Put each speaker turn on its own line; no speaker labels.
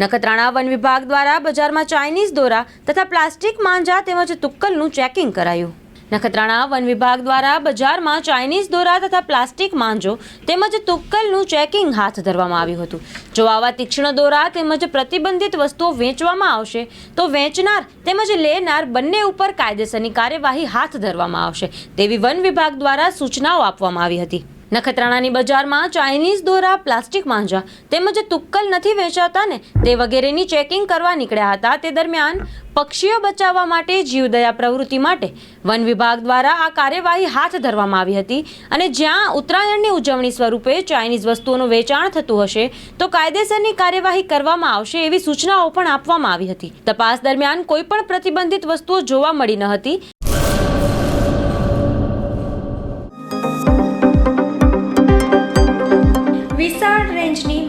Nakhatrana one વિભાગ દ્વારા બજારમાં ચાઇનીઝ દોરા તથા પ્લાસ્ટિક માંજા તેમજ તુક્કલનું ચેકિંગ કરાયું. નખત્રાણા વન વિભાગ દ્વારા બજારમાં ચાઇનીઝ દોરા તથા પ્લાસ્ટિક માંજો તેમજ તુક્કલનું ચેકિંગ હાથ ધરવામાં આવ્યું હતું. જો આવા તીક્ષ્ણ દોરા તેમજ પ્રતિબંધિત વસ્તુઓ વેચવામાં આવશે, તો વેચનાર તેમજ લેનાર બંને ઉપર કાયદેસરની કાર્યવાહી હાથ ધરવામાં આવશે, તેવી વન વિભાગ દ્વારા સૂચનાઓ આપવામાં આવી હતી. નખત્રાણાની બજારમાં ચાઇનીઝ દોરા, પ્લાસ્ટિક માંજા તેમજ તુક્કલ નથી વેચાતા ને તે વગેરેની ચેકિંગ કરવા નીકળ્યા હતા. તે દરમિયાન પક્ષીઓ બચાવવા માટે જીવદયા પ્રવૃત્તિ માટે વન વિભાગ દ્વારા આ કાર્યવાહી હાથ ધરવામાં આવી હતી અને જ્યાં ઉત્તરાયણની ઉજવણી સ્વરૂપે ચાઇનીઝ વસ્તુઓનું વેચાણ થતું હશે, તો કાયદેસરની કાર્યવાહી કરવામાં આવશે એવી સૂચનાઓ પણ આપવામાં આવી હતી. તપાસ દરમિયાન કોઈ પણ પ્રતિબંધિત વસ્તુઓ જોવા મળી ન હતી